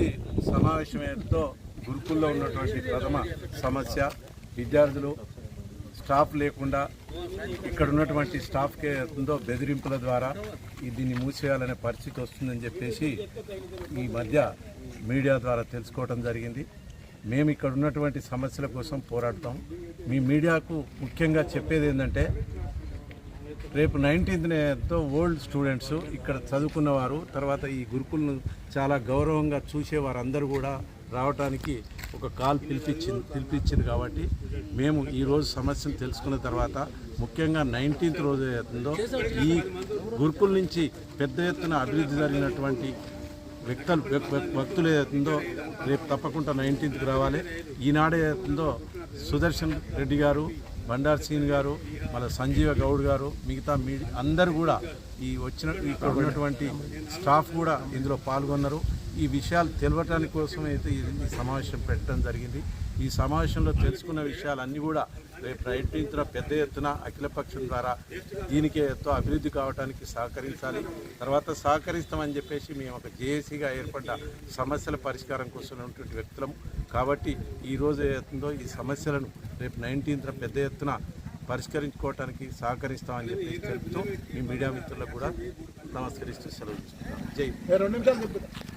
ఈ సమావేశంతో గురుకుల్లో ఉన్నటువంటి ప్రథమ సమస్య విద్యార్థులు స్టాఫ్ లేకుండా ఇక్కడ ఉన్నటువంటి స్టాఫ్కి ఉందో బెదిరింపుల ద్వారా దీన్ని మూసేయాలనే పరిస్థితి వస్తుందని చెప్పేసి ఈ మధ్య మీడియా ద్వారా తెలుసుకోవడం జరిగింది. మేము ఇక్కడ ఉన్నటువంటి సమస్యల కోసం పోరాడతాం. మీ మీడియాకు ముఖ్యంగా చెప్పేది ఏంటంటే రేపు నైన్టీన్త్తో ఓల్డ్ స్టూడెంట్స్ ఇక్కడ చదువుకున్నవారు తర్వాత ఈ గురుకులను చాలా గౌరవంగా చూసేవారందరూ కూడా రావడానికి ఒక కాల్ పిలిపించింది పిలిపించింది కాబట్టి మేము ఈరోజు సమస్యను తెలుసుకున్న తర్వాత ముఖ్యంగా నైన్టీన్త్ రోజు అవుతుందో ఈ గురుకుల నుంచి పెద్ద ఎత్తున అభివృద్ధి జరిగినటువంటి వ్యక్తులు భక్తులు ఏదైతుందో రేపు తప్పకుండా నైన్టీన్త్కి రావాలి. ఈనాడు ఏదైతుందో సుదర్శన్ రెడ్డి గారు బండార్ సీన్ గారు మళ్ళీ సంజీవ గౌడ్ గారు మిగతా మీడియా అందరూ కూడా ఈ వచ్చిన ఇక్కడ ఉన్నటువంటి స్టాఫ్ కూడా ఇందులో పాల్గొన్నారు. ఈ విషయాలు తెలవటానికి కోసం అయితే ఈ సమావేశం పెట్టడం జరిగింది. ఈ సమావేశంలో తెలుసుకున్న విషయాలన్నీ కూడా రేపు ప్రయత్నించిన పెద్ద ఎత్తున అఖిలపక్షం ద్వారా దీనికే ఎంతో అభివృద్ధి కావడానికి సహకరించాలి. తర్వాత సహకరిస్తామని చెప్పేసి మేము ఒక జేఏసీగా ఏర్పడ్డ సమస్యల పరిష్కారం కోసం ఉన్నటువంటి వ్యక్తులం. కాబట్టి ఈ రోజు ఏతుందో ఈ సమస్యలను రేపు నైన్టీన్త్న పెద్ద ఎత్తున పరిష్కరించుకోవటానికి సహకరిస్తామని చెప్పి చెప్తూ మీ మీడియా మిత్రులకు కూడా నమస్కరిస్తూ సెలవు తీసుకుంటాం జై రెండు నిమిషాలు చెప్తా